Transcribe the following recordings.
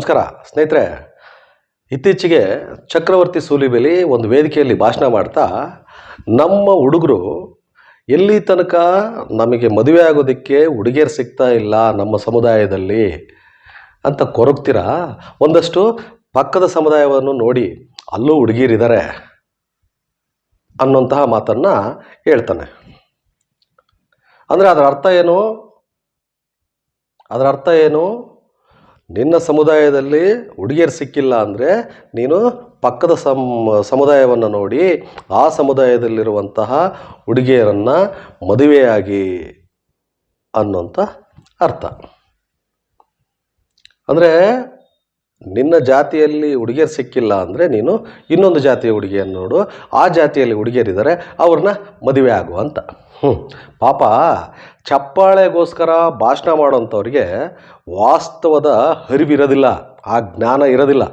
ನಮಸ್ಕಾರ. ಸ್ನೇಹಿತರೆ, ಇತ್ತೀಚೆಗೆ ಚಕ್ರವರ್ತಿ ಸೂಲಿಬೇಲಿ ಒಂದು ವೇದಿಕೆಯಲ್ಲಿ ಭಾಷಣ ಮಾಡ್ತಾ, ನಮ್ಮ ಹುಡುಗರು ಎಲ್ಲಿ ತನಕ ನಮಗೆ ಮದುವೆ ಆಗೋದಕ್ಕೆ ಹುಡುಗಿಯರು ಸಿಗ್ತಾ ಇಲ್ಲ ನಮ್ಮ ಸಮುದಾಯದಲ್ಲಿ ಅಂತ ಕೊರಗ್ತೀರಾ? ಒಂದಷ್ಟು ಪಕ್ಕದ ಸಮುದಾಯವನ್ನು ನೋಡಿ ಅಲ್ಲೂ ಹುಡುಗೀರಿದ್ದಾರೆ ಅನ್ನೋಂತಹ ಮಾತನ್ನು ಹೇಳ್ತಾನೆ. ಅಂದರೆ ಅದರ ಅರ್ಥ ಏನು? ಅದರ ಅರ್ಥ ಏನು? ನಿನ್ನ ಸಮುದಾಯದಲ್ಲಿ ಹುಡುಗಿಯರು ಸಿಕ್ಕಿಲ್ಲ ಅಂದರೆ ನೀನು ಪಕ್ಕದ ಸಮ್, ಸಮುದಾಯವನ್ನು ನೋಡಿ ಆ ಸಮುದಾಯದಲ್ಲಿರುವಂತಹ ಹುಡುಗಿಯರನ್ನು ಮದುವೆಯಾಗಿ ಅನ್ನುವಂಥ ಅರ್ಥ. ಅಂದರೆ ನಿನ್ನ ಜಾತಿಯಲ್ಲಿ ಹುಡುಗಿಯರು ಸಿಕ್ಕಿಲ್ಲ ಅಂದರೆ ನೀನು ಇನ್ನೊಂದು ಜಾತಿಯ ಹುಡುಗಿಯನ್ನು ನೋಡು, ಆ ಜಾತಿಯಲ್ಲಿ ಹುಡುಗಿಯರಿದ್ದಾರೆ, ಅವ್ರನ್ನ ಮದುವೆ ಆಗು ಹ್ಞೂ ಪಾಪ ಚಪ್ಪಾಳೆಗೋಸ್ಕರ ಭಾಷಣ ಮಾಡೋಂಥವ್ರಿಗೆ ವಾಸ್ತವದ ಅರಿವಿರೋದಿಲ್ಲ ಆ ಜ್ಞಾನ ಇರೋದಿಲ್ಲ.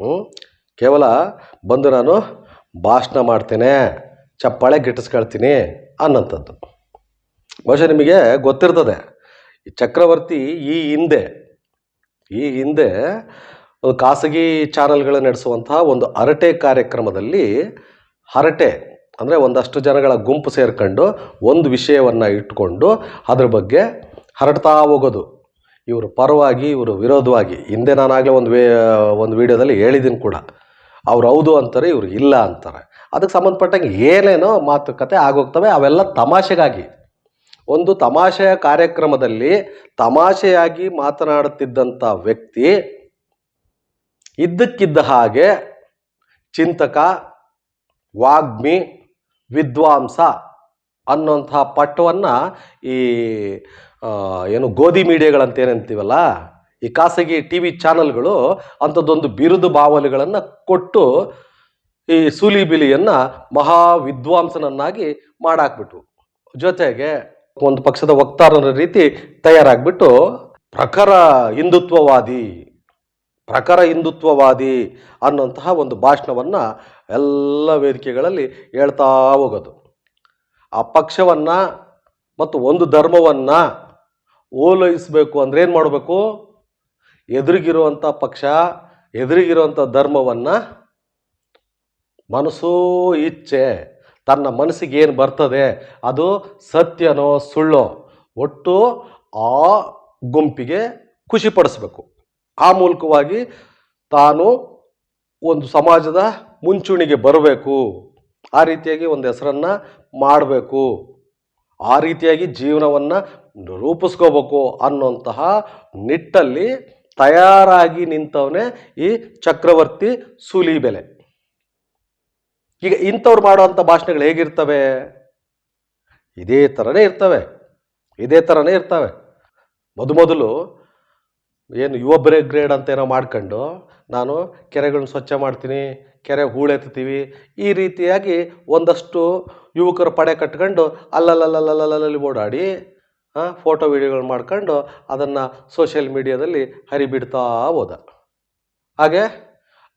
ಹ್ಞೂ ಕೇವಲ ಬಂದು ನಾನು ಭಾಷಣ ಮಾಡ್ತೇನೆ, ಚಪ್ಪಾಳೆ ಗಿಟ್ಟಿಸ್ಕೊಳ್ತೀನಿ ಅನ್ನೋಂಥದ್ದು. ಬಹುಶಃ ನಿಮಗೆ ಗೊತ್ತಿರ್ತದೆ, ಈ ಚಕ್ರವರ್ತಿ ಈ ಹಿಂದೆ ಈ ಹಿಂದೆ ಖಾಸಗಿ ಚಾನಲ್ಗಳು ನಡೆಸುವಂತಹ ಒಂದು ಹರಟೆ ಕಾರ್ಯಕ್ರಮದಲ್ಲಿ ಹರಟೆ ಅಂದರೆ ಒಂದಷ್ಟು ಜನಗಳ ಗುಂಪು ಸೇರ್ಕೊಂಡು ಒಂದು ವಿಷಯವನ್ನು ಇಟ್ಕೊಂಡು ಅದ್ರ ಬಗ್ಗೆ ಹರಡ್ತಾ ಹೋಗೋದು. ಇವರು ಪರವಾಗಿ, ಇವರು ವಿರೋಧವಾಗಿ. ಹಿಂದೆ ನಾನಾಗಲೇ ಒಂದು ವೇ, ಒಂದು ವಿಡಿಯೋದಲ್ಲಿ ಹೇಳಿದ್ದೀನಿ ಕೂಡ. ಅವ್ರು ಹೌದು ಅಂತಾರೆ, ಇವರು ಇಲ್ಲ ಅಂತಾರೆ. ಅದಕ್ಕೆ ಸಂಬಂಧಪಟ್ಟಂಗೆ ಏನೇನೋ ಮಾತುಕತೆ ಆಗೋಗ್ತವೆ, ಅವೆಲ್ಲ ತಮಾಷೆಗಾಗಿ. ಒಂದು ತಮಾಷೆಯ ಕಾರ್ಯಕ್ರಮದಲ್ಲಿ ತಮಾಷೆಯಾಗಿ ಮಾತನಾಡುತ್ತಿದ್ದಂಥ ವ್ಯಕ್ತಿ ಇದ್ದಕ್ಕಿದ್ದ ಹಾಗೆ ಚಿಂತಕ, ವಾಗ್ಮಿ ವಿದ್ವಾಂಸ ಅನ್ನೋಂಥ ಪಟ್ಟವನ್ನು ಈ ಏನು ಗೋಧಿ ಮೀಡಿಯಾಗಳಂತ ಏನಂತೀವಲ್ಲ, ಈ ಖಾಸಗಿ ಟಿ ವಿ ಚಾನಲ್ಗಳು ಅಂಥದ್ದೊಂದು ಬಿರುದು ಬಾವಲಿಗಳನ್ನು ಕೊಟ್ಟು ಈ ಸೂಲಿಬಿಲಿಯನ್ನು ಮಹಾ ವಿದ್ವಾಂಸನನ್ನಾಗಿ ಮಾಡಾಕ್ಬಿಟ್ರು. ಜೊತೆಗೆ ಒಂದು ಪಕ್ಷದ ವಕ್ತಾರರ ರೀತಿ ತಯಾರಾಗ್ಬಿಟ್ಟು ಪ್ರಖರ ಹಿಂದುತ್ವವಾದಿ ಪ್ರಖರ ಹಿಂದುತ್ವವಾದಿ ಅನ್ನುವಂತಹ ಒಂದು ಭಾಷಣವನ್ನು ಎಲ್ಲ ವೇದಿಕೆಗಳಲ್ಲಿ ಹೇಳ್ತಾ ಹೋಗೋದು. ಆ ಪಕ್ಷವನ್ನು ಮತ್ತು ಒಂದು ಧರ್ಮವನ್ನು ಓಲೈಸಬೇಕು ಅಂದರೆ ಏನು ಮಾಡಬೇಕು? ಎದುರಿಗಿರುವಂಥ ಪಕ್ಷ ಎದುರಿಗಿರುವಂಥ ಧರ್ಮವನ್ನು ಮನಸ್ಸು ಇಚ್ಛೆ, ತನ್ನ ಮನಸ್ಸಿಗೆ ಏನು ಬರ್ತದೆ? ಅದು ಸತ್ಯನೋ ಸುಳ್ಳೋ ಒಟ್ಟು ಆ ಗುಂಪಿಗೆ ಖುಷಿಪಡಿಸ್ಬೇಕು ಆ ಮೂಲಕವಾಗಿ ತಾನು ಒಂದು ಸಮಾಜದ ಮುಂಚೂಣಿಗೆ ಬರಬೇಕು. ಆ ರೀತಿಯಾಗಿ ಒಂದು ಹೆಸರನ್ನು ಮಾಡಬೇಕು. ಆ ರೀತಿಯಾಗಿ ಜೀವನವನ್ನು ರೂಪಿಸ್ಕೋಬೇಕು ಅನ್ನುವಂತಹ ನಿಟ್ಟಲ್ಲಿ ತಯಾರಾಗಿ ನಿಂತವನೇ ಈ ಚಕ್ರವರ್ತಿ ಸೂಲಿಬೆಲೆ. ಈಗ ಇಂಥವ್ರು ಮಾಡುವಂಥ ಭಾಷಣಗಳು ಹೇಗಿರ್ತವೆ? ಇದೇ ಥರನೇ ಇರ್ತವೆ. ಇದೇ ಥರನೇ ಇರ್ತವೆ. ಮೊದಮೊದಲು ಏನು ಯುವ ಬ್ರೇಕ್ ಗ್ರೇಡ್ ಅಂತ ಏನೋ ಮಾಡ್ಕೊಂಡು ನಾನು ಕೆರೆಗಳನ್ನ ಸ್ವಚ್ಛ ಮಾಡ್ತೀನಿ ಕೆರೆ ಹೂಳೆತ್ತೀವಿ ಈ ರೀತಿಯಾಗಿ ಒಂದಷ್ಟು ಯುವಕರು ಪಡೆ ಕಟ್ಕೊಂಡು ಅಲ್ಲಲ್ಲಲ್ಲಲ್ಲಲ್ಲಲ್ಲಿ ಓಡಾಡಿ ಫೋಟೋ ವೀಡಿಯೋಗಳು ಮಾಡ್ಕೊಂಡು ಅದನ್ನು ಸೋಷಿಯಲ್ ಮೀಡಿಯಾದಲ್ಲಿ ಹರಿಬಿಡ್ತಾ ಹೋದ. ಹಾಗೆ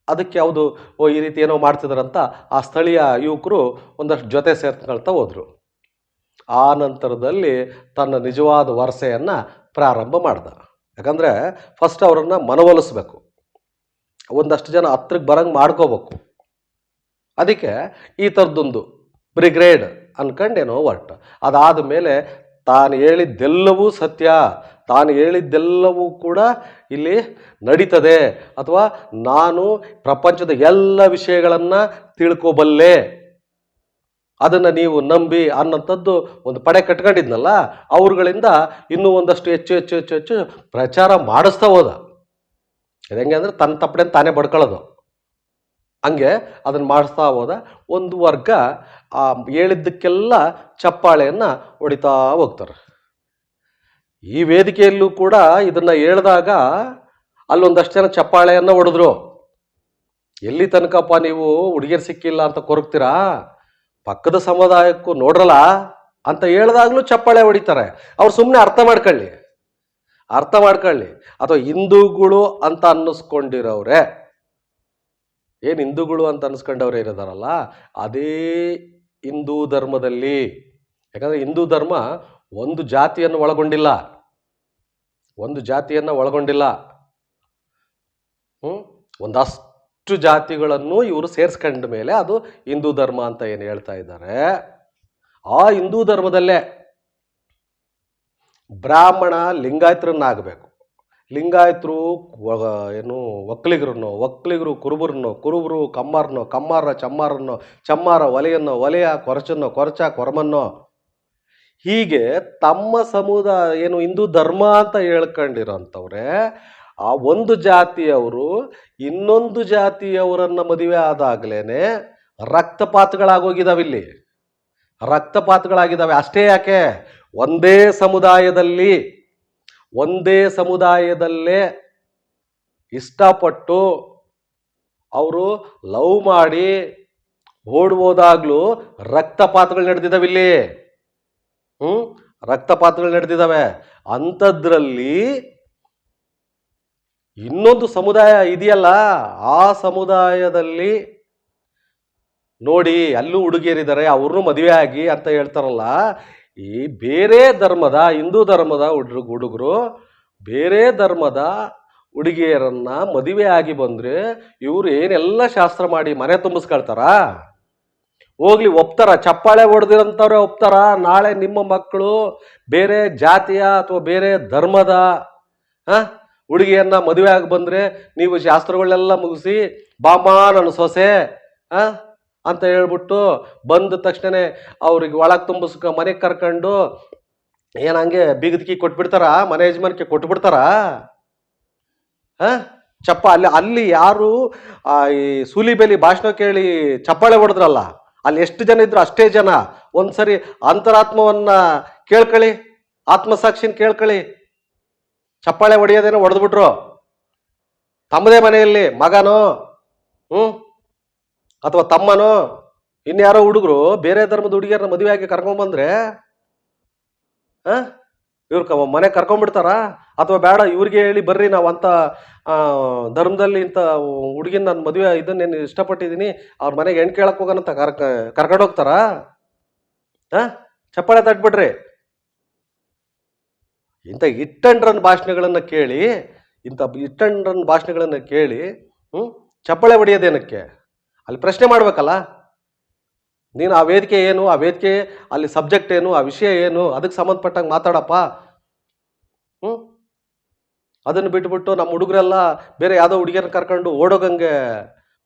ಅದಕ್ಕೆ ಯಾವುದು, ಓ, ಈ ರೀತಿ ಏನೋ ಮಾಡ್ತಿದ್ರಂತ ಆ ಸ್ಥಳೀಯ ಯುವಕರು ಒಂದಷ್ಟು ಜೊತೆ ಸೇರ್ಕೊಳ್ತಾ ಹೋದರು. ಆ ನಂತರದಲ್ಲಿ ತನ್ನ ನಿಜವಾದ ವರಸೆಯನ್ನು ಪ್ರಾರಂಭ ಮಾಡ್ದ. ಯಾಕಂದರೆ ಫಸ್ಟ್ ಅವರನ್ನು ಮನವೊಲಿಸ್ಬೇಕು. ಒಂದಷ್ಟು ಜನ ಹತ್ರಕ್ಕೆ ಬರಂಗೆ ಮಾಡ್ಕೋಬೇಕು. ಅದಕ್ಕೆ ಈ ಥರದ್ದೊಂದು ಬ್ರಿಗ್ರೇಡ್ ಅನ್ಕಂಡೇನೋ ಹೊರಟ ಅದಾದ ಮೇಲೆ ತಾನು ಹೇಳಿದ್ದೆಲ್ಲವೂ ಸತ್ಯ. ತಾನು ಹೇಳಿದ್ದೆಲ್ಲವೂ ಕೂಡ ಇಲ್ಲಿ ನಡೀತದೆ. ಅಥವಾ ನಾನು ಪ್ರಪಂಚದ ಎಲ್ಲ ವಿಷಯಗಳನ್ನು ತಿಳ್ಕೊಬಲ್ಲೆ. ಅದನ್ನು ನೀವು ನಂಬಿ ಅನ್ನೋಂಥದ್ದು ಒಂದು ಪಡೆ ಕಟ್ಕೊಂಡಿದ್ನಲ್ಲ, ಅವ್ರುಗಳಿಂದ ಇನ್ನೂ ಒಂದಷ್ಟು ಹೆಚ್ಚು ಹೆಚ್ಚು ಹೆಚ್ಚು ಹೆಚ್ಚು ಪ್ರಚಾರ ಮಾಡಿಸ್ತಾ ಹೋದ. ಇದು ಹೆಂಗೆ ಅಂದರೆ ತನ್ನ ತಪ್ಪಡೆ ತಾನೇ ಬಡ್ಕೊಳ್ಳೋದು. ಹಂಗೆ ಅದನ್ನು ಮಾಡಿಸ್ತಾ ಹೋದ ಒಂದು ವರ್ಗ ಆ ಹೇಳಿದ್ದಕ್ಕೆಲ್ಲ ಚಪ್ಪಾಳೆಯನ್ನು ಹೊಡಿತಾ ಹೋಗ್ತಾರೆ. ಈ ವೇದಿಕೆಯಲ್ಲೂ ಕೂಡ ಇದನ್ನು ಹೇಳಿದಾಗ ಅಲ್ಲೊಂದಷ್ಟು ಜನ ಚಪ್ಪಾಳೆಯನ್ನು ಹೊಡೆದ್ರು. ಎಲ್ಲಿ ತನಕಪ್ಪ ನೀವು ಹುಡುಗಿಯರು ಸಿಕ್ಕಿಲ್ಲ ಅಂತ ಕೊರಗ್ತೀರಾ? ಪಕ್ಕದ ಸಮುದಾಯಕ್ಕೂ ನೋಡ್ರಲ್ಲ ಅಂತ ಹೇಳಿದಾಗಲೂ ಚಪ್ಪಾಳೆ ಹೊಡಿತಾರೆ. ಅವ್ರು ಸುಮ್ಮನೆ ಅರ್ಥ ಮಾಡ್ಕೊಳ್ಳಿ. ಅರ್ಥ ಮಾಡ್ಕೊಳ್ಳಿ. ಅಥವಾ ಹಿಂದೂಗಳು ಅಂತ ಅನ್ನಿಸ್ಕೊಂಡಿರೋರೆ. ಏನು ಹಿಂದೂಗಳು ಅಂತ ಅನ್ನಿಸ್ಕೊಂಡವ್ರೆ ಇರೋದಾರಲ್ಲ? ಅದೇ ಹಿಂದೂ ಧರ್ಮದಲ್ಲಿ. ಯಾಕಂದರೆ ಹಿಂದೂ ಧರ್ಮ ಒಂದು ಜಾತಿಯನ್ನು ಒಳಗೊಂಡಿಲ್ಲ. ಒಂದು ಜಾತಿಯನ್ನು ಒಳಗೊಂಡಿಲ್ಲ? ಒಂದಷ್ಟು ಜಾತಿಗಳನ್ನು ಇವರು ಸೇರಿಸ್ಕೊಂಡ ಮೇಲೆ ಅದು ಹಿಂದೂ ಧರ್ಮ ಅಂತ ಏನು ಹೇಳ್ತಾ ಇದ್ದಾರೆ? ಆ ಹಿಂದೂ ಧರ್ಮದಲ್ಲೇ. ಬ್ರಾಹ್ಮಣ ಲಿಂಗಾಯತರನ್ನಾಗಬೇಕು. ಲಿಂಗಾಯತರು ಏನು, ಒಕ್ಕಲಿಗರನ್ನು, ಒಕ್ಕಲಿಗರು ಕುರುಬರನ್ನು, ಕುರುಬರು ಕಮ್ಮಾರನ್ನು, ಕಮ್ಮಾರ ಚಮ್ಮಾರನ್ನು, ಚಮ್ಮಾರ ಒಲೆಯನ್ನು, ಒಲೆಯ ಕೊರಚನ್ನು, ಕೊರಚ ಕೊರಮನ್ನು. ಹೀಗೆ ತಮ್ಮ ಸಮುದಾಯ ಏನು, ಹಿಂದೂ ಧರ್ಮ ಅಂತ ಹೇಳ್ಕೊಂಡಿರೋಂಥವ್ರೆ, ಆ ಒಂದು ಜಾತಿಯವರು ಇನ್ನೊಂದು ಜಾತಿಯವರನ್ನ ಮದುವೆ ಆದಾಗ್ಲೇನೆ ರಕ್ತಪಾತಗಳಾಗೋಗಿದಾವಿಲ್ಲಿ. ರಕ್ತಪಾತಗಳಾಗಿದ್ದಾವೆ ಅಷ್ಟೇ ಯಾಕೆ? ಒಂದೇ ಸಮುದಾಯದಲ್ಲಿ, ಒಂದೇ ಸಮುದಾಯದಲ್ಲೇ ಇಷ್ಟಪಟ್ಟು ಅವರು ಲವ್ ಮಾಡಿ ಓಡ್ಬೋದಾಗ್ಲೂ ರಕ್ತಪಾತಗಳು ನಡೆದಿದ್ದಾವೆ ಇಲ್ಲಿ. ಹ್ಮ್? ರಕ್ತಪಾತಗಳು ನಡೆದಿದ್ದಾವೆ. ಅಂಥದ್ರಲ್ಲಿ ಇನ್ನೊಂದು ಸಮುದಾಯ ಇದೆಯಲ್ಲ, ಆ ಸಮುದಾಯದಲ್ಲಿ ನೋಡಿ, ಅಲ್ಲೂ ಹುಡುಗಿಯರಿದ್ದಾರೆ, ಅವ್ರನ್ನೂ ಮದುವೆ ಆಗಿ ಅಂತ ಹೇಳ್ತಾರಲ್ಲ ಈ ಬೇರೆ ಧರ್ಮದ, ಹಿಂದೂ ಧರ್ಮದ ಹುಡುಗ ಹುಡುಗರು ಬೇರೆ ಧರ್ಮದ ಹುಡುಗಿಯರನ್ನ ಮದುವೆ ಆಗಿ ಬಂದ್ರೆ ಇವ್ರು ಏನೆಲ್ಲ ಶಾಸ್ತ್ರ ಮಾಡಿ ಮನೆ ತುಂಬಿಸ್ಕೊಳ್ತಾರ? ಹೋಗ್ಲಿ, ಒಪ್ತಾರ. ಚಪ್ಪಾಳೆ ಹೊಡೆದಿರಂತವ್ರೆ ಒಪ್ತಾರ. ನಾಳೆ ನಿಮ್ಮ ಮಕ್ಕಳು ಬೇರೆ ಜಾತಿಯ ಅಥವಾ ಬೇರೆ ಧರ್ಮದ, ಹ, ಹುಡುಗಿಯನ್ನ ಮದುವೆ ಆಗಿ ಬಂದ್ರೆ ನೀವು ಶಾಸ್ತ್ರಗಳೆಲ್ಲ ಮುಗಿಸಿ ಬಾಮಾ ನನ್ನ ಸೊಸೆ ಆ ಅಂತ ಹೇಳ್ಬಿಟ್ಟು ಬಂದ ತಕ್ಷಣನೇ ಅವ್ರಿಗೆ ಒಳಗೆ ತುಂಬಿಸ್ಕ ಮನೆಗೆ ಕರ್ಕೊಂಡು ಏನು ಹಂಗೆ ಬೀಗದಕಿ ಕೊಟ್ಬಿಡ್ತಾರ? ಮನೆ ಯಜಮಾನಿಕೆ ಕೊಟ್ಬಿಡ್ತಾರ? ಹಾಂ? ಚಪ್ಪ ಅಲ್ಲಿ ಅಲ್ಲಿ ಯಾರು ಈ ಸೂಲಿಬೇಲಿ ಭಾಷಣ ಕೇಳಿ ಚಪ್ಪಾಳೆ ಹೊಡೆದ್ರಲ್ಲ, ಅಲ್ಲಿ ಎಷ್ಟು ಜನ ಇದ್ರು ಅಷ್ಟೇ ಜನ. ಒಂದ್ಸರಿ ಅಂತರಾತ್ಮವನ್ನ ಕೇಳ್ಕೊಳ್ಳಿ ಆತ್ಮಸಾಕ್ಷಿನ ಕೇಳ್ಕೊಳ್ಳಿ ಚಪ್ಪಾಳೆ ಹೊಡೆಯೋದೇನೋ ಹೊಡೆದ್ಬಿಟ್ರು. ತಮ್ಮದೇ ಮನೆಯಲ್ಲಿ ಮಗನೋ? ಹ್ಞೂ ಅಥವಾ ತಮ್ಮನೋ, ಇನ್ಯಾರೋ ಹುಡುಗರು, ಬೇರೆ ಧರ್ಮದ ಹುಡುಗಿಯರನ್ನ ಮದುವೆ ಆಗಿ ಕರ್ಕೊಂಬಂದ್ರೆ ಇವ್ರು ಕ ಮನೆ ಕರ್ಕೊಂಡ್ಬಿಡ್ತಾರ? ಅಥವಾ ಬೇಡ, ಇವ್ರಿಗೆ ಹೇಳಿ ಬರ್ರಿ, ನಾವು ಅಂತ ಧರ್ಮದಲ್ಲಿ ಇಂಥ ಹುಡುಗಿನ ನಾನು ಮದುವೆ ಇದನ್ನೇನು ಇಷ್ಟಪಟ್ಟಿದ್ದೀನಿ ಅವ್ರ ಮನೆಗೆ ಹೆಣ್ ಕೇಳಕ್ ಹೋಗೋಣ ಅಂತ ಕರ್ಕ, ಕರ್ಕೊಂಡು ಹೋಗ್ತಾರಾ? ಹಾಂ ಚಪ್ಪಾಳೆ ತಟ್ಬಿಡ್ರಿ. ಇಂಥ ಇಟ್ಟಂಡ್ರನ್ ಭಾಷಣಗಳನ್ನ ಕೇಳಿ ಇಂಥ ಇಟ್ಟಂಡ್ರನ್ ರನ್ ಭಾಷಣಗಳನ್ನ ಕೇಳಿ ಹ್ಞೂ ಚಪ್ಪಾಳೆ ಹೊಡೆಯೋದೇನಕ್ಕೆ? ಅಲ್ಲಿ ಪ್ರಶ್ನೆ ಮಾಡ್ಬೇಕಲ್ಲ? ನೀನು ಆ ವೇದಿಕೆ ಏನು, ಆ ವೇದಿಕೆ ಅಲ್ಲಿ ಸಬ್ಜೆಕ್ಟ್ ಏನು, ಆ ವಿಷಯ ಏನು, ಅದಕ್ಕೆ ಸಂಬಂಧಪಟ್ಟಂಗೆ ಮಾತಾಡಪ್ಪ. ಹ್ಞೂ ಅದನ್ನು ಬಿಟ್ಬಿಟ್ಟು ನಮ್ಮ ಹುಡುಗರೆಲ್ಲ ಬೇರೆ ಯಾವುದೋ ಹುಡುಗಿಯರನ್ನ ಕರ್ಕೊಂಡು ಓಡೋಗಂಗೆ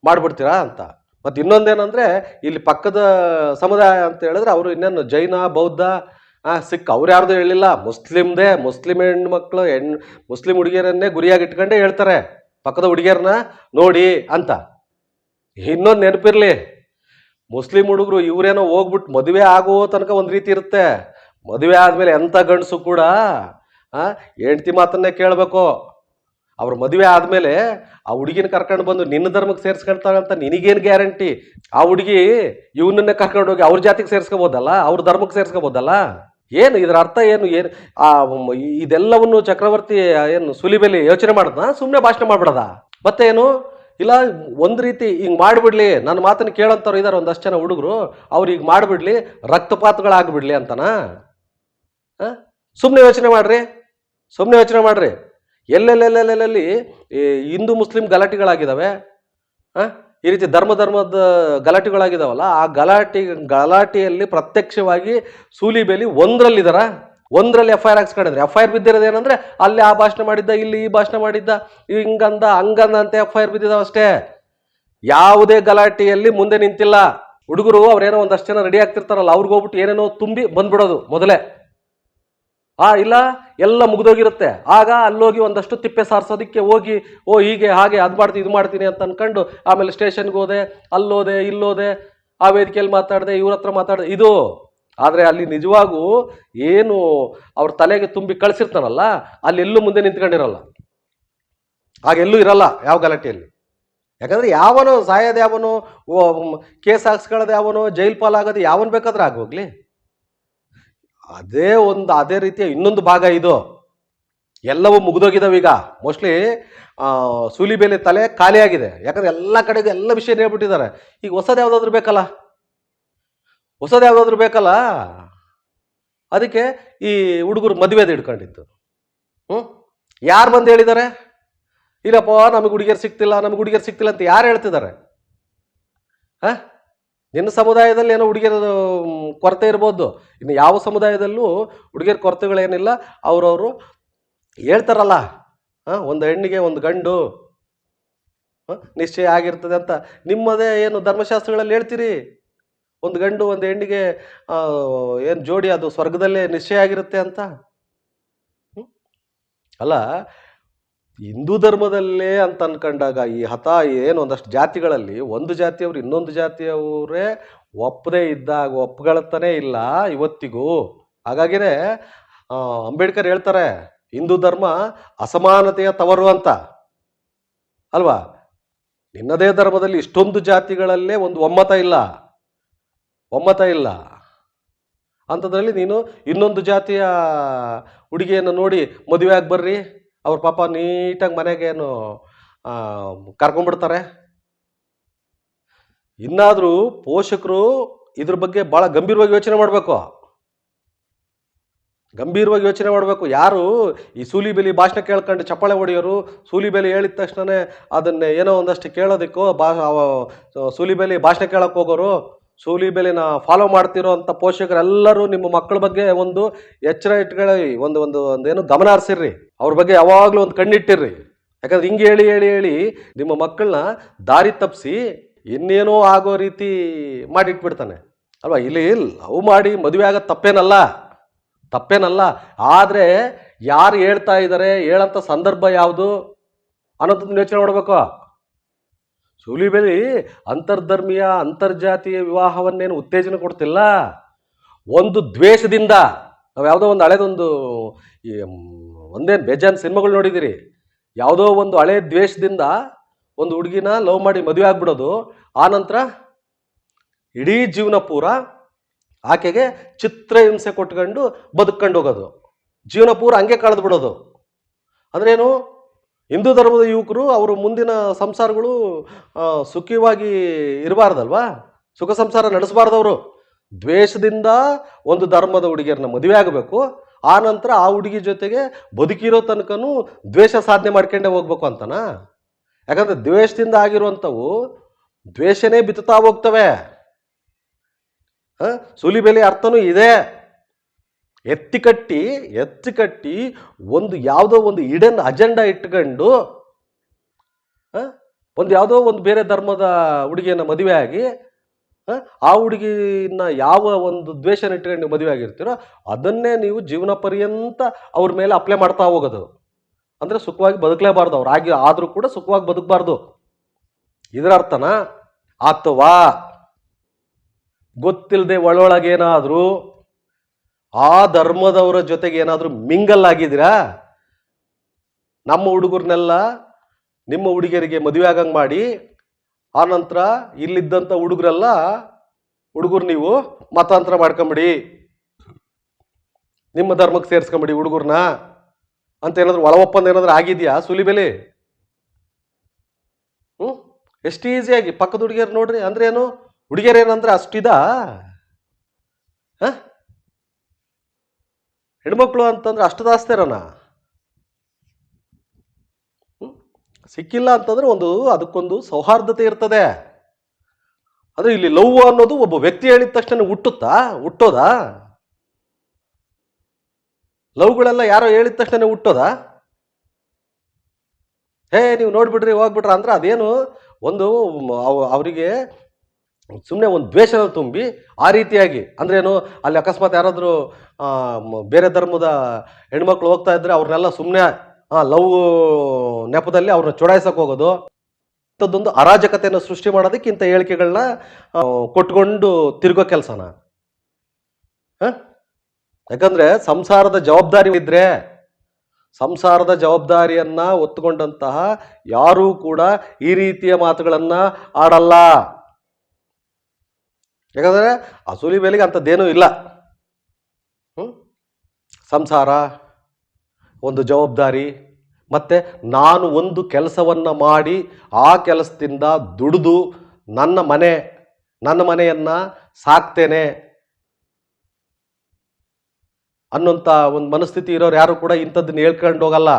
ಮಾಡ್ಬಿಡ್ತೀರಾ ಅಂತ. ಮತ್ತು ಇನ್ನೊಂದೇನಂದರೆ, ಇಲ್ಲಿ ಪಕ್ಕದ ಸಮುದಾಯ ಅಂತ ಹೇಳಿದ್ರೆ ಅವರು ಇನ್ನೇನು ಜೈನ, ಬೌದ್ಧ ಸಿಖ್ ಅವ್ರು ಯಾರ್ದು ಹೇಳಿಲ್ಲ. ಮುಸ್ಲಿಮ್ದೇ ಮುಸ್ಲಿಂ ಹೆಣ್ಮಕ್ಳು ಹೆಣ್ಣು ಮುಸ್ಲಿಂ ಹುಡುಗಿಯರನ್ನೇ ಗುರಿಯಾಗಿ ಇಟ್ಕೊಂಡೇ ಹೇಳ್ತಾರೆ. ಪಕ್ಕದ ಹುಡುಗಿಯರನ್ನ ನೋಡಿ ಅಂತ. ಇನ್ನೊಂದು ನೆನಪಿರಲಿ. ಮುಸ್ಲಿಂ ಹುಡುಗರು ಇವರೇನೋ ಹೋಗ್ಬಿಟ್ಟು ಮದುವೆ ಆಗೋ ತನಕ ಒಂದು ರೀತಿ ಇರುತ್ತೆ. ಮದುವೆ ಆದಮೇಲೆ ಎಂಥ ಗಂಡಸು ಕೂಡ ಹೆಂಡ್ತಿ ಮಾತನ್ನೇ ಕೇಳಬೇಕು. ಅವ್ರ ಮದುವೆ ಆದಮೇಲೆ ಆ ಹುಡುಗಿನ ಕರ್ಕೊಂಡು ಬಂದು ನಿನ್ನ ಧರ್ಮಕ್ಕೆ ಸೇರಿಸ್ಕೊಳ್ತಾಳೆ ಅಂತ ನಿನಗೇನು ಗ್ಯಾರಂಟಿ? ಆ ಹುಡುಗಿ ಇವನನ್ನೇ ಕರ್ಕೊಂಡು ಹೋಗಿ ಅವ್ರ ಜಾತಿಗೆ ಸೇರಿಸ್ಕೋಬೋದಲ್ಲ? ಅವ್ರ ಧರ್ಮಕ್ಕೆ ಸೇರಿಸ್ಕೋಬೋದಲ್ಲ? ಏನು ಇದರ ಅರ್ಥ ಏನು? ಏನು, ಆ ಇದೆಲ್ಲವನ್ನು ಚಕ್ರವರ್ತಿ ಏನು ಸುಲಿಬೆಲಿ ಯೋಚನೆ ಮಾಡ್ದ? ಸುಮ್ಮನೆ ಭಾಷಣ ಮಾಡ್ಬಿಡದ? ಮತ್ತೆ ಏನು ಇಲ್ಲ, ಒಂದು ರೀತಿ ಹಿಂಗೆ ಮಾಡಿಬಿಡ್ಲಿ ನನ್ನ ಮಾತನ್ನು ಕೇಳೋಂಥವ್ರು ಇದ್ದಾರೆ ಒಂದಷ್ಟು ಜನ ಹುಡುಗರು, ಅವ್ರು ಈಗ ಮಾಡಿಬಿಡ್ಲಿ, ರಕ್ತಪಾತಗಳಾಗ್ಬಿಡ್ಲಿ ಅಂತನ? ಸುಮ್ಮನೆ ಯೋಚನೆ ಮಾಡ್ರಿ ಸುಮ್ಮನೆ ಯೋಚನೆ ಮಾಡ್ರಿ. ಎಲ್ಲೆಲ್ಲೆಲ್ಲೆಲ್ಲೆಲ್ಲಿ ಹಿಂದೂ ಮುಸ್ಲಿಂ ಗಲಾಟೆಗಳಾಗಿದ್ದಾವೆ? ಈ ರೀತಿ ಧರ್ಮ ಧರ್ಮದ ಗಲಾಟೆಗಳಾಗಿದಾವಲ್ಲ, ಆ ಗಲಾಟೆ ಗಲಾಟೆಯಲ್ಲಿ ಪ್ರತ್ಯಕ್ಷವಾಗಿ ಸೂಲಿಬೇಲಿ ಒಂದ್ರಲ್ಲಿದಾರ? ಒಂದ್ರಲ್ಲಿ ಎಫ್ ಐ ಆರ್ ಹಾಕ್ಸ್ಕೊಂಡಿದ್ರೆ ಎಫ್ ಐ ಆರ್ ಬಿದ್ದಿರೋದು ಏನಂದ್ರೆ, ಅಲ್ಲಿ ಆ ಭಾಷಣ ಮಾಡಿದ್ದ, ಇಲ್ಲಿ ಈ ಭಾಷಣ ಮಾಡಿದ್ದ, ಹಿಂಗಂದ, ಹಂಗಂದ ಅಂತ ಎಫ್ ಐ ಆರ್ ಅಷ್ಟೇ. ಯಾವುದೇ ಗಲಾಟೆಯಲ್ಲಿ ಮುಂದೆ ನಿಂತಿಲ್ಲ. ಹುಡುಗರು ಅವ್ರೇನೋ ಒಂದಷ್ಟು ಜನ ರೆಡಿ ಆಗ್ತಿರ್ತಾರಲ್ಲ, ಅವ್ರಿಗೆ ಹೋಗ್ಬಿಟ್ಟು ಏನೇನೋ ತುಂಬಿ ಬಂದ್ಬಿಡೋದು ಮೊದಲೇ. ಆ, ಇಲ್ಲ, ಎಲ್ಲ ಮುಗಿದೋಗಿರುತ್ತೆ. ಆಗ ಅಲ್ಲೋಗಿ ಒಂದಷ್ಟು ತಿಪ್ಪೆ ಸಾರಿಸೋದಕ್ಕೆ ಹೋಗಿ, ಓ, ಹೀಗೆ, ಹಾಗೆ, ಅದು ಮಾಡ್ತೀನಿ, ಇದು ಮಾಡ್ತೀನಿ ಅಂತ ಅನ್ಕೊಂಡು ಆಮೇಲೆ ಸ್ಟೇಷನ್ಗೆ ಹೋದೆ, ಅಲ್ಲೋದೆ, ಇಲ್ಲೋದೆ, ಆ ವೇದಿಕೆಯಲ್ಲಿ ಮಾತಾಡಿದೆ, ಇವ್ರ ಹತ್ರ ಮಾತಾಡಿದೆ, ಇದು ಆದರೆ ಅಲ್ಲಿ ನಿಜವಾಗೂ ಏನು ಅವ್ರ ತಲೆಗೆ ತುಂಬಿ ಕಳಿಸಿರ್ತಾನಲ್ಲ ಅಲ್ಲಿ ಎಲ್ಲೂ ಮುಂದೆ ನಿಂತ್ಕೊಂಡಿರಲ್ಲ. ಹಾಗೆಲ್ಲೂ ಇರಲ್ಲ ಯಾವ ಗಲಾಟೆಯಲ್ಲಿ. ಯಾಕಂದ್ರೆ ಯಾವನು ಸಾಯೋದು ಯಾವನು ಕೇಸ್ ಹಾಕ್ಸ್ಕೊಳ್ಳೋದು ಯಾವನು ಜೈಲ್ ಪಾಲಾಗೋದು ಯಾವನ್ ಬೇಕಾದ್ರೆ ಆಗೋಗ್ಲಿ ಅದೇ ಒಂದು, ಅದೇ ರೀತಿಯ ಇನ್ನೊಂದು ಭಾಗ ಇದು. ಎಲ್ಲವೂ ಮುಗಿದೋಗಿದಾವೆ ಈಗ. ಮೋಸ್ಟ್ಲಿ ಸೂಲಿಬೇಲಿ ತಲೆ ಖಾಲಿಯಾಗಿದೆ. ಯಾಕಂದ್ರೆ ಎಲ್ಲ ಕಡೆಗೂ ಎಲ್ಲ ವಿಷಯ ಹೇಳ್ಬಿಟ್ಟಿದ್ದಾರೆ. ಈಗ ಹೊಸದು ಯಾವುದಾದ್ರೂ ಬೇಕಲ್ಲ? ಹೊಸದು ಯಾವುದಾದ್ರೂ ಬೇಕಲ್ಲ? ಅದಕ್ಕೆ ಈ ಹುಡುಗರು ಮದುವೆದು ಹಿಡ್ಕೊಂಡಿದ್ದು. ಹ್ಞೂ ಯಾರು ಬಂದು ಹೇಳಿದ್ದಾರೆ? ಇಲ್ಲಪ್ಪ, ನಮಗೆ ಹುಡುಗಿಯರು ಸಿಗ್ತಿಲ್ಲ, ನಮಗೆ ಹುಡುಗಿಯರು ಸಿಗ್ತಿಲ್ಲ ಅಂತ ಯಾರು ಹೇಳ್ತಿದ್ದಾರೆ? ಹಾಂ? ನಿನ್ನ ಸಮುದಾಯದಲ್ಲಿ ಏನೋ ಹುಡುಗಿಯರ ಕೊರತೆ ಇರ್ಬೋದು. ಇನ್ನು ಯಾವ ಸಮುದಾಯದಲ್ಲೂ ಹುಡುಗಿಯರ ಕೊರತೆಗಳೇನಿಲ್ಲ. ಅವರವರು ಹೇಳ್ತಾರಲ್ಲ, ಹಾಂ, ಒಂದು ಹೆಣ್ಣಿಗೆ ಒಂದು ಗಂಡು? ನಿಶ್ಚಯ ಆಗಿರ್ತದೆ ಅಂತ. ನಿಮ್ಮದೇ ಏನು ಧರ್ಮಶಾಸ್ತ್ರಗಳಲ್ಲಿ ಹೇಳ್ತೀರಿ? ಒಂದು ಗಂಡು ಒಂದು ಹೆಣ್ಣಿಗೆ ಏನು ಜೋಡಿ ಅದು ಸ್ವರ್ಗದಲ್ಲೇ ನಿಶ್ಚಯ ಆಗಿರುತ್ತೆ ಅಂತ? ಅಲ್ಲ, ಹಿಂದೂ ಧರ್ಮದಲ್ಲೇ ಅಂತ ಅನ್ಕೊಂಡಾಗ ಈ ಹತ ಏನು ಒಂದಷ್ಟು ಜಾತಿಗಳಲ್ಲಿ, ಒಂದು ಜಾತಿಯವರು ಇನ್ನೊಂದು ಜಾತಿಯವರೇ ಒಪ್ಪದೇ ಇದ್ದಾಗ ಒಪ್ಕೊಳ್ತಾನೆ ಇಲ್ಲ ಇವತ್ತಿಗೂ. ಹಾಗಾಗಿನೇ ಅಂಬೇಡ್ಕರ್ ಹೇಳ್ತಾರೆ, ಹಿಂದೂ ಧರ್ಮ ಅಸಮಾನತೆಯ ತವರು ಅಂತ. ಅಲ್ವಾ? ನಿನ್ನದೇ ಧರ್ಮದಲ್ಲಿ ಇಷ್ಟೊಂದು ಜಾತಿಗಳಲ್ಲೇ ಒಂದು ಒಮ್ಮತ ಇಲ್ಲ. ಒಮ್ಮತ ಇಲ್ಲ. ಅಂಥದ್ರಲ್ಲಿ ನೀನು ಇನ್ನೊಂದು ಜಾತಿಯ ಹುಡುಗಿಯನ್ನು ನೋಡಿ ಮದುವೆ ಆಗಿ ಬರ್ರಿ. ಅವ್ರ ಪಾಪ ನೀಟಾಗಿ ಮನೆಗೇನು ಕರ್ಕೊಂಡ್ಬಿಡ್ತಾರೆ. ಇನ್ನಾದರೂ ಪೋಷಕರು ಇದ್ರ ಬಗ್ಗೆ ಭಾಳ ಗಂಭೀರವಾಗಿ ಯೋಚನೆ ಮಾಡಬೇಕು. ಗಂಭೀರವಾಗಿ ಯೋಚನೆ ಮಾಡಬೇಕು. ಯಾರು ಈ ಸೂಲಿ ಬೆಲಿ ಭಾಷಣ ಕೇಳ್ಕೊಂಡು ಚಪ್ಪಾಳೆ ಹೊಡೆಯೋರು, ಸೂಲಿ ಬೆಲೆ ಹೇಳಿದ ತಕ್ಷಣವೇ ಅದನ್ನೇ ಏನೋ ಒಂದಷ್ಟು ಕೇಳೋದಕ್ಕೋ, ಬಾ ಸೂಲಿ ಬೆಲೆ ಭಾಷಣ ಕೇಳಕ್ಕೆ ಹೋಗೋರು ಸೂಲಿ ಬೆಲೆನ ಫಾಲೋ ಮಾಡ್ತಿರೋ ಅಂಥ ಪೋಷಕರೆಲ್ಲರೂ ನಿಮ್ಮ ಮಕ್ಕಳ ಬಗ್ಗೆ ಒಂದು ಎಚ್ಚರ ಇಟ್ಕೊಳ್ಳಿ. ಒಂದು ಒಂದು ಒಂದೇನು ಗಮನ ಹರಿಸಿರ್ರಿ. ಅವ್ರ ಬಗ್ಗೆ ಯಾವಾಗಲೂ ಒಂದು ಕಣ್ಣಿಟ್ಟಿರ್ರಿ. ಯಾಕಂದ್ರೆ ಹಿಂಗೆ ಹೇಳಿ ಹೇಳಿ ಹೇಳಿ ನಿಮ್ಮ ಮಕ್ಕಳನ್ನ ದಾರಿ ತಪ್ಪಿಸಿ ಇನ್ನೇನೋ ಆಗೋ ರೀತಿ ಮಾಡಿಟ್ಬಿಡ್ತಾನೆ. ಅಲ್ವಾ? ಇಲ್ಲಿ ಲವ್ ಮಾಡಿ ಮದುವೆ ಆಗೋದು ತಪ್ಪೇನಲ್ಲ. ತಪ್ಪೇನಲ್ಲ. ಆದರೆ ಯಾರು ಹೇಳ್ತಾ ಇದ್ದಾರೆ ಹೇಳಂಥ ಸಂದರ್ಭ ಯಾವುದು? ಅನ್ನೋದನ್ನ ಯೋಚನೆ ಮಾಡಬೇಕು? ಸೂಲಿಬೆಲಿ ಅಂತರ್ಧರ್ಮೀಯ ಅಂತರ್ಜಾತೀಯ ವಿವಾಹವನ್ನೇನು ಉತ್ತೇಜನ ಕೊಡ್ತಿಲ್ಲ? ಒಂದು ದ್ವೇಷದಿಂದ, ನಾವು ಯಾವುದೋ ಒಂದು ಹಳೇದೊಂದು ಈ ಒಂದೇನು ಬೇಜಾನ್ ಸಿನಿಮಾಗಳು ನೋಡಿದ್ದೀರಿ ಯಾವುದೋ ಒಂದು ಹಳೆ ದ್ವೇಷದಿಂದ ಒಂದು ಹುಡುಗಿನ ಲವ್ ಮಾಡಿ ಮದುವೆ ಆಗ್ಬಿಡೋದು. ಆನಂತರ ಇಡೀ ಜೀವನ ಪೂರ ಆಕೆಗೆ ಚಿತ್ರಹಿಂಸೆ ಕೊಟ್ಕೊಂಡು ಬದುಕೊಂಡು ಹೋಗೋದು ಜೀವನ ಪೂರ ಹಂಗೆ ಕಳೆದು ಬಿಡೋದು. ಅಂದ್ರೇನು? ಹಿಂದೂ ಧರ್ಮದ ಯುವಕರು ಅವರು ಮುಂದಿನ ಸಂಸಾರಗಳು ಸುಖವಾಗಿ ಇರಬಾರ್ದಲ್ವಾ? ಸುಖ ಸಂಸಾರ ನಡೆಸಬಾರ್ದವರು. ದ್ವೇಷದಿಂದ ಒಂದು ಧರ್ಮದ ಹುಡುಗಿಯರನ್ನ ಮದುವೆ ಆಗಬೇಕು. ಆ ನಂತರ ಆ ಹುಡುಗಿ ಜೊತೆಗೆ ಬದುಕಿರೋ ತನಕನೂ ದ್ವೇಷ ಸಾಧನೆ ಮಾಡ್ಕೊಂಡೇ ಹೋಗ್ಬೇಕು ಅಂತನಾ? ಯಾಕಂದ್ರೆ ದ್ವೇಷದಿಂದ ಆಗಿರುವಂಥವು ದ್ವೇಷನೇ ಬಿತ್ತುತ್ತಾ ಹೋಗ್ತವೆ. ಸುಲಿಬೆಲೆ ಅರ್ಥನೂ ಇದೆ. ಎತ್ತಿ ಕಟ್ಟಿ ಎತ್ತಿ ಕಟ್ಟಿ ಒಂದು ಯಾವುದೋ ಒಂದು ಇಡನ್ ಅಜೆಂಡಾ ಇಟ್ಕೊಂಡು ಒಂದು ಯಾವುದೋ ಒಂದು ಬೇರೆ ಧರ್ಮದ ಹುಡುಗಿಯನ್ನು ಮದುವೆ ಆಗಿ ಆ, ಆ ಹುಡುಗಿನ ಯಾವ ಒಂದು ದ್ವೇಷನ ಇಟ್ಕೊಂಡು ನೀವು ಮದುವೆ ಆಗಿರ್ತೀರೋ ಅದನ್ನೇ ನೀವು ಜೀವನ ಪರ್ಯಂತ ಅವ್ರ ಮೇಲೆ ಅಪ್ಲೈ ಮಾಡ್ತಾ ಹೋಗೋದು. ಅಂದರೆ ಸುಖವಾಗಿ ಬದುಕಲೇಬಾರ್ದು ಅವ್ರು. ಆಗಿ ಆದರೂ ಕೂಡ ಸುಖವಾಗಿ ಬದುಕಬಾರ್ದು. ಇದರ ಅರ್ಥನ? ಅಥವಾ ಗೊತ್ತಿಲ್ಲದೆ ಒಳೊಳಗೇನಾದರೂ ಆ ಧರ್ಮದವರ ಜೊತೆಗೆ ಏನಾದರೂ ಮಿಂಗಲ್ ಆಗಿದ್ದೀರಾ? ನಮ್ಮ ಹುಡುಗರನ್ನೆಲ್ಲ ನಿಮ್ಮ ಹುಡುಗಿಯರಿಗೆ ಮದುವೆ ಆಗಂಗೆ ಮಾಡಿ, ಆ ನಂತರ ಇಲ್ಲಿದ್ದಂಥ ಹುಡುಗರೆಲ್ಲ, ಹುಡುಗರು ನೀವು ಮತಾಂತರ ಮಾಡ್ಕೊಂಬಿಡಿ. ನಿಮ್ಮ ಧರ್ಮಕ್ಕೆ ಸೇರಿಸ್ಕೊಂಬಿಡಿ ಹುಡುಗರನ್ನ ಅಂತ ಏನಾದರೂ ಒಳ ಒಪ್ಪಂದ ಏನಾದ್ರು ಆಗಿದೆಯಾ ಸುಲಿಬೆಲೆ? ಹ್ಞೂ ಎಷ್ಟು ಈಸಿಯಾಗಿ ಪಕ್ಕದ ಹುಡುಗಿಯರು ನೋಡ್ರಿ, ಅಂದ್ರೆ ಏನು? ಹುಡುಗಿಯರು ಏನಂದ್ರೆ ಅಷ್ಟಿದಾ ಹ? ಹೆಣ್ಮಕ್ಳು ಅಂತಂದ್ರೆ ಅಷ್ಟು ದಾಸ್ತೇರನ ಸಿಕ್ಕಿಲ್ಲ ಅಂತಂದ್ರೆ ಒಂದು ಅದಕ್ಕೊಂದು ಸೌಹಾರ್ದತೆ ಇರ್ತದೆ. ಅಂದ್ರೆ ಇಲ್ಲಿ ಲವ್ ಅನ್ನೋದು ಒಬ್ಬ ವ್ಯಕ್ತಿ ಹೇಳಿದ ತಕ್ಷಣ ಹುಟ್ಟುತ್ತಾ? ಹುಟ್ಟೋದಾ? ಲವ್ಗಳೆಲ್ಲ ಯಾರೋ ಹೇಳಿದ ತಕ್ಷಣ ಹುಟ್ಟೋದಾ? ಹೇ, ನೀವು ನೋಡ್ಬಿಡ್ರಿ ಹೋಗ್ಬಿಟ್ರ ಅಂದ್ರೆ ಅದೇನು ಒಂದು ಅವರಿಗೆ ಸುಮ್ಮನೆ ಒಂದು ದ್ವೇಷದ ತುಂಬಿ ಆ ರೀತಿಯಾಗಿ ಅಂದ್ರೇನು ಅಲ್ಲಿ ಅಕಸ್ಮಾತ್ ಯಾರಾದರೂ ಬೇರೆ ಧರ್ಮದ ಹೆಣ್ಮಕ್ಳು ಹೋಗ್ತಾ ಇದ್ರೆ ಅವ್ರನ್ನೆಲ್ಲ ಸುಮ್ಮನೆ ಲವ್ ನೆಪದಲ್ಲಿ ಅವ್ರನ್ನ ಚೊಡಾಯಿಸಕ್ಕೆ ಹೋಗೋದು, ಇಂಥದ್ದೊಂದು ಅರಾಜಕತೆಯನ್ನು ಸೃಷ್ಟಿ ಮಾಡೋದಕ್ಕೆ ಇಂಥ ಹೇಳಿಕೆಗಳನ್ನ ಕೊಟ್ಕೊಂಡು ತಿರುಗೋ ಕೆಲಸನ. ಯಾಕಂದ್ರೆ ಸಂಸಾರದ ಜವಾಬ್ದಾರಿ ಇದ್ರೆ, ಸಂಸಾರದ ಜವಾಬ್ದಾರಿಯನ್ನ ಒತ್ತುಕೊಂಡಂತಹ ಯಾರೂ ಕೂಡ ಈ ರೀತಿಯ ಮಾತುಗಳನ್ನ ಆಡಲ್ಲ. ಯಾಕಂದ್ರೆ ಅಸೂಲಿ ಬೇಲಿಗೆ ಅಂಥದ್ದೇನೂ ಇಲ್ಲ? ಸಂಸಾರ, ಒಂದು ಜವಾಬ್ದಾರಿ, ಮತ್ತು ನಾನು ಒಂದು ಕೆಲಸವನ್ನು ಮಾಡಿ ಆ ಕೆಲಸದಿಂದ ದುಡಿದು ನನ್ನ ಮನೆ, ನನ್ನ ಮನೆಯನ್ನು ಸಾಕ್ತೇನೆ. ಅನ್ನೋಂಥ ಒಂದು ಮನಸ್ಥಿತಿ ಇರೋರು ಯಾರು ಕೂಡ ಇಂಥದ್ದನ್ನ ಹೇಳ್ಕೊಂಡು ಹೋಗಲ್ಲ.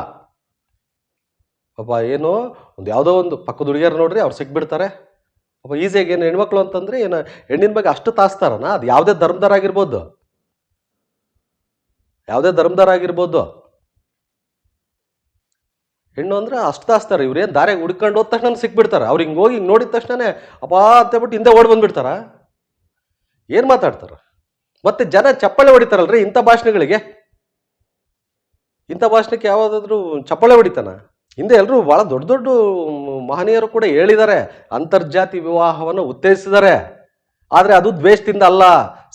ಪಾಪ, ಏನು? ಒಂದು ಯಾವುದೋ ಒಂದು ಪಕ್ಕದ ಹುಡುಗಿಯರು ನೋಡ್ರಿ, ಅವ್ರು ಸಿಕ್ಬಿಡ್ತಾರೆ. ಪಾಪ ಈಸಿಯಾಗಿ ಏನು ಹೆಣ್ಮಕ್ಳು ಅಂತಂದ್ರೆ ಏನು ಹೆಣ್ಣಿನ ಬಗ್ಗೆ ಅಷ್ಟು ತಾಸ್ತಾರನ? ಅದು ಯಾವುದೇ ಧರ್ಮದರ ಆಗಿರ್ಬೋದು. ಯಾವುದೇ ಧರ್ಮದರ ಆಗಿರ್ಬೋದು. ಹೆಣ್ಣು ಅಂದ್ರೆ ಅಷ್ಟು ತಾಸ್ತಾರೆ ಇವ್ರೇನು ದಾರಿಯಾಗಿ ಹುಡ್ಕೊಂಡು ಹೋದ ತಕ್ಷಣ ಸಿಕ್ಬಿಡ್ತಾರೆ. ಅವ್ರು ಹಿಂಗೆ ಹೋಗಿ ಹಿಂಗೆ ನೋಡಿದ ತಕ್ಷಣನೇ ಅಪ್ಪಾ ಅಂತೇಳ್ಬಿಟ್ಟು ಹಿಂದೆ ಓಡಿ ಬಂದ್ಬಿಡ್ತಾರ. ಏನು ಮಾತಾಡ್ತಾರ? ಮತ್ತೆ ಜನ ಚಪ್ಪಾಳೆ ಹೊಡಿತಾರಲ್ರಿ ಇಂಥ ಭಾಷಣಗಳಿಗೆ? ಇಂಥ ಭಾಷಣಕ್ಕೆ ಯಾವುದಾದ್ರೂ ಚಪ್ಪಾಳೆ ಹೊಡಿತಾನ? ಹಿಂದೆ ಎಲ್ಲರೂ ಭಾಳ ದೊಡ್ಡ ದೊಡ್ಡ ಮಹನೀಯರು ಕೂಡ ಹೇಳಿದ್ದಾರೆ, ಅಂತರ್ಜಾತಿ ವಿವಾಹವನ್ನು ಉತ್ತೇಜಿಸಿದ್ದಾರೆ. ಆದರೆ ಅದು ದ್ವೇಷದಿಂದ ಅಲ್ಲ,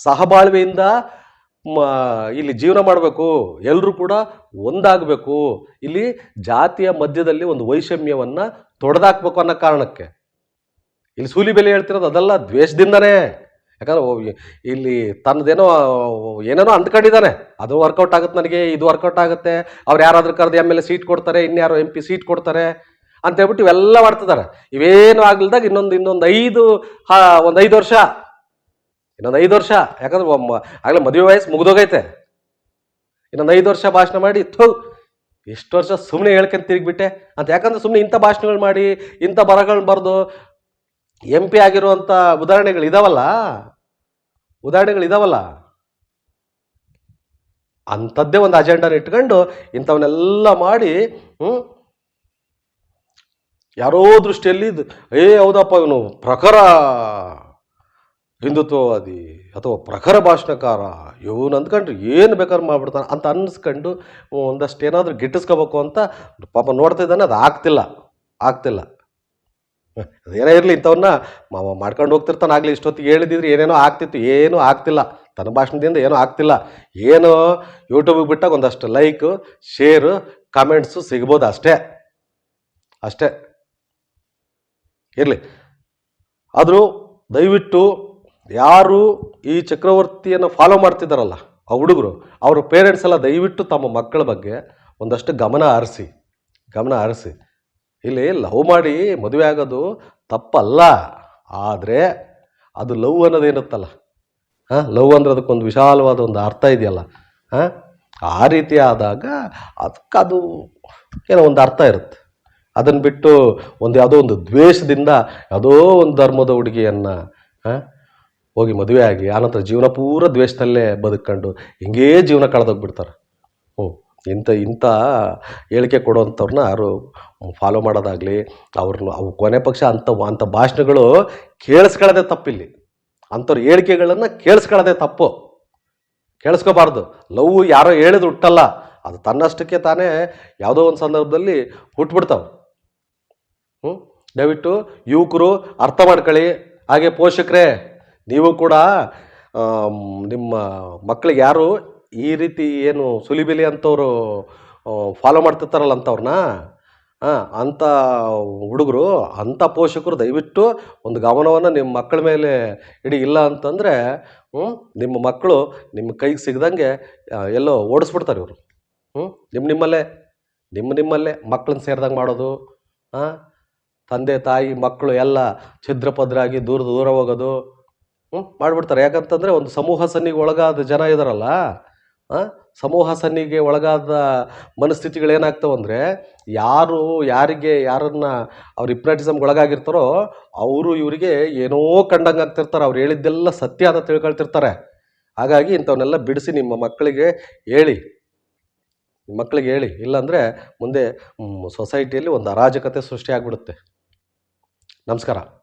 ಸಹಬಾಳ್ವೆಯಿಂದ ಇಲ್ಲಿ ಜೀವನ ಮಾಡಬೇಕು ಎಲ್ಲರೂ ಕೂಡ ಒಂದಾಗಬೇಕು. ಇಲ್ಲಿ ಜಾತಿಯ ಮಧ್ಯದಲ್ಲಿ ಒಂದು ವೈಷಮ್ಯವನ್ನು ತೊಡೆದಾಕ್ಬೇಕು ಅನ್ನೋ ಕಾರಣಕ್ಕೆ. ಇಲ್ಲಿ ಸೂಲಿ ಬೆಲೆ ಹೇಳ್ತಿರೋದು ಅದೆಲ್ಲ, ದ್ವೇಷದಿಂದನೇ. ಯಾಕಂದ್ರೆ ಇಲ್ಲಿ ತನ್ನದೇನೋ, ಏನೇನೋ ಅಂದ್ಕೊಂಡಿದ್ದಾನೆ. ಅದು ವರ್ಕೌಟ್ ಆಗುತ್ತೆ ನನಗೆ, ಇದು ವರ್ಕೌಟ್ ಆಗುತ್ತೆ. ಅವ್ರು ಯಾರಾದರೂ ಕರೆದು ಎಂ ಎಲ್ ಎ ಸೀಟ್ ಕೊಡ್ತಾರೆ, ಇನ್ಯಾರೋ ಎಂ ಪಿ ಸೀಟ್ ಕೊಡ್ತಾರೆ ಅಂತ ಹೇಳ್ಬಿಟ್ಟು ಇವೆಲ್ಲ ಮಾಡ್ತಿದ್ದಾರೆ. ಇವೇನು ಆಗ್ಲಿಲ್ದಾಗ ಇನ್ನೊಂದು ಇನ್ನೊಂದು ಐದು ಒಂದು ಐದು ವರ್ಷ. ಇನ್ನೊಂದು ಐದು ವರ್ಷ. ಯಾಕಂದ್ರೆ ಆಗಲೇ ಆಗ್ಲೇ ಮದುವೆ ವಯಸ್ಸು ಮುಗಿದೋಗೈತೆ. ಇನ್ನೊಂದು ಐದು ವರ್ಷ ಭಾಷಣ ಮಾಡಿ, ಥೂ, ಎಷ್ಟು ವರ್ಷ ಸುಮ್ಮನೆ ಹೇಳ್ಕೊಂಡು ತಿರುಗಿಬಿಟ್ಟೆ. ಅಂತ ಯಾಕಂದ್ರೆ ಸುಮ್ಮನೆ ಇಂಥ ಭಾಷಣಗಳು ಮಾಡಿ, ಇಂಥ ಬರಗಳನ್ನ ಬರೆದು ಎಂ ಪಿ ಆಗಿರುವಂಥ ಉದಾಹರಣೆಗಳು ಇದಾವಲ್ಲ? ಉದಾಹರಣೆಗಳು ಇದಾವಲ್ಲ? ಅಂಥದ್ದೇ ಒಂದು ಅಜೆಂಡಾನ ಇಟ್ಕೊಂಡು ಇಂಥವನ್ನೆಲ್ಲ ಮಾಡಿ, ಹ್ಮ್? ಯಾರೋ ದೃಷ್ಟಿಯಲ್ಲಿ ಏ, ಹೌದಪ್ಪ, ಇವನು ಪ್ರಖರ ಹಿಂದುತ್ವವಾದಿ ಅಥವಾ ಪ್ರಖರ ಭಾಷಣಕಾರ, ಇವನು ಅಂದ್ಕೊಂಡ್ರೆ ಏನು ಬೇಕಾದ್ರೂ ಮಾಡ್ಬಿಡ್ತಾನೆ ಅಂತ ಅನ್ನಿಸ್ಕೊಂಡು ಒಂದಷ್ಟು ಏನಾದರೂ ಗಿಟ್ಟಿಸ್ಕೋಬೇಕು ಅಂತ ಪಾಪ ನೋಡ್ತಾ ಇದ್ದಾನೆ, ಅದು ಆಗ್ತಿಲ್ಲ ಆಗ್ತಿಲ್ಲ. ಅದೇನೇ ಇರಲಿ ಇಂಥವನ್ನ ಮಾವ ಮಾಡ್ಕೊಂಡು ಹೋಗ್ತಿರ್ತಾನೆ ಆಗಲಿ, ಇಷ್ಟೊತ್ತಿಗೆ ಹೇಳಿದಿದ್ರೆ ಏನೇನೋ ಆಗ್ತಿತ್ತು, ಏನೂ ಆಗ್ತಿಲ್ಲ. ತನ್ನ ಭಾಷಣದಿಂದ ಏನೂ ಆಗ್ತಿಲ್ಲ. ಏನು ಯೂಟ್ಯೂಬಿಗೆ ಬಿಟ್ಟಾಗ ಒಂದಷ್ಟು ಲೈಕು ಶೇರು ಕಮೆಂಟ್ಸು ಸಿಗ್ಬೋದು ಅಷ್ಟೇ. ಅಷ್ಟೇ. ಇರಲಿ. ಆದರೂ ದಯವಿಟ್ಟು ಯಾರು ಈ ಚಕ್ರವರ್ತಿಯನ್ನು ಫಾಲೋ ಮಾಡ್ತಿದ್ದಾರಲ್ಲ ಆ ಹುಡುಗರು, ಅವ್ರ ಪೇರೆಂಟ್ಸ್ ಎಲ್ಲ ದಯವಿಟ್ಟು ತಮ್ಮ ಮಕ್ಕಳ ಬಗ್ಗೆ ಒಂದಷ್ಟು ಗಮನ ಹರಿಸಿ ಗಮನ ಹರಿಸಿ. ಇಲ್ಲಿ ಲವ್ ಮಾಡಿ ಮದುವೆ ಆಗೋದು ತಪ್ಪಲ್ಲ. ಆದರೆ ಅದು ಲವ್ ಅನ್ನೋದೇನುತ್ತಲ್ಲ ಹಾಂ? ಲವ್ ಅಂದ್ರೆ ಅದಕ್ಕೊಂದು ವಿಶಾಲವಾದ ಒಂದು ಅರ್ಥ ಇದೆಯಲ್ಲ? ಹಾಂ? ಆ ರೀತಿ ಆದಾಗ ಅದಕ್ಕೆ ಅದು ಏನೋ ಒಂದು ಅರ್ಥ ಇರುತ್ತೆ. ಅದನ್ನು ಬಿಟ್ಟು ಒಂದು ಯಾವುದೋ ಒಂದು ದ್ವೇಷದಿಂದ ಯಾವುದೋ ಒಂದು ಧರ್ಮದ ಹುಡುಗಿಯನ್ನು ಹೋಗಿ ಮದುವೆ ಆಗಿ ಆನಂತರ ಜೀವನ ಪೂರ ದ್ವೇಷದಲ್ಲೇ ಬದುಕೊಂಡು ಹಿಂಗೇ ಜೀವನ ಕಳೆದೋಗ್ಬಿಡ್ತಾರೆ. ಇಂಥ ಇಂಥ ಹೇಳಿಕೆ ಕೊಡುವಂಥವ್ರನ್ನ ಯಾರು ಫಾಲೋ ಮಾಡೋದಾಗಲಿ, ಅವ್ರನ್ನ, ಅವು ಕೊನೆ ಪಕ್ಷ ಅಂಥ ಅಂಥ ಭಾಷಣಗಳು ಕೇಳಿಸ್ಕೊಳ್ಳೋದೇ ತಪ್ಪಿಲ್ಲಿ. ಅಂಥವ್ರ ಹೇಳಿಕೆಗಳನ್ನು ಕೇಳಿಸ್ಕೊಳ್ಳೋದೇ ತಪ್ಪು. ಕೇಳಿಸ್ಕೋಬಾರ್ದು. ಲವ್ ಯಾರೋ ಹೇಳಿದ್ರು ಹುಟ್ಟಲ್ಲ. ಅದು ತನ್ನಷ್ಟಕ್ಕೆ ತಾನೇ ಯಾವುದೋ ಒಂದು ಸಂದರ್ಭದಲ್ಲಿ ಹುಟ್ಬಿಡ್ತಾವೆ. ಹ್ಞೂ ದಯವಿಟ್ಟು ಯುವಕರು ಅರ್ಥ ಮಾಡ್ಕೊಳ್ಳಿ. ಹಾಗೆ ಪೋಷಕರೇ, ನೀವು ಕೂಡ ನಿಮ್ಮ ಮಕ್ಕಳಿಗೆ ಯಾರು ಈ ರೀತಿ ಏನು ಸುಲಿಬಿಲಿ ಅಂತವರು ಫಾಲೋ ಮಾಡ್ತಿರ್ತಾರಲ್ಲ ಅಂಥವ್ರನ್ನ ಹಾಂ ಅಂಥ ಹುಡುಗರು ಅಂಥ ಪೋಷಕರು ದಯವಿಟ್ಟು ಒಂದು ಗಮನವನ್ನು ನಿಮ್ಮ ಮಕ್ಕಳ ಮೇಲೆ ಇಡಿ. ಇಲ್ಲ ಅಂತಂದರೆ ನಿಮ್ಮ ಮಕ್ಕಳು ನಿಮ್ಮ ಕೈಗೆ ಸಿಗ್ದಂಗೆ ಎಲ್ಲೋ ಓಡಿಸ್ಬಿಡ್ತಾರೆ ಇವರು. ಹ್ಞೂ ನಿಮ್ಮ ನಿಮ್ಮಲ್ಲೇ ನಿಮ್ಮ ನಿಮ್ಮಲ್ಲೇ ಮಕ್ಕಳನ್ನ ಸೇರಿದಂಗೆ ಮಾಡೋದು ಹಾಂ ತಂದೆ ತಾಯಿ ಮಕ್ಕಳು ಎಲ್ಲ ಛಿದ್ರಪದ್ರಾಗಿ ದೂರ ದೂರ ಹೋಗೋದು ಹ್ಞೂ ಮಾಡಿಬಿಡ್ತಾರೆ. ಯಾಕಂತಂದರೆ ಒಂದು ಸಮೂಹ ಸನ್ನಿಗೆ ಒಳಗಾದ ಜನ ಇದಾರಲ್ಲ ಆ, ಸಮೂಹ ಸನ್ನಿಗೆ ಒಳಗಾದ ಮನಸ್ಥಿತಿಗಳು ಏನಾಗ್ತಾವಂದರೆ ಯಾರು, ಯಾರಿಗೆ ಯಾರನ್ನು ಅವ್ರು ಹಿಪ್ನಾಟಿಸಮ್ಗೆ ಒಳಗಾಗಿರ್ತಾರೋ ಅವರು ಇವರಿಗೆ ಏನೋ ಕಂಡಂಗೆ ಆಗ್ತಿರ್ತಾರೆ. ಅವ್ರು ಹೇಳಿದ್ದೆಲ್ಲ ಸತ್ಯ ಅಂತ ತಿಳ್ಕೊಳ್ತಿರ್ತಾರೆ. ಹಾಗಾಗಿ ಇಂಥವನ್ನೆಲ್ಲ ಬಿಡಿಸಿ ನಿಮ್ಮ ಮಕ್ಕಳಿಗೆ ಹೇಳಿ. ನಿಮ್ಮ ಮಕ್ಕಳಿಗೆ ಹೇಳಿ. ಇಲ್ಲಾಂದರೆ ಮುಂದೆ ಸೊಸೈಟಿಯಲ್ಲಿ ಒಂದು ಅರಾಜಕತೆ ಸೃಷ್ಟಿ ಆಗಿಬಿಡುತ್ತೆ ನಮಸ್ಕಾರ.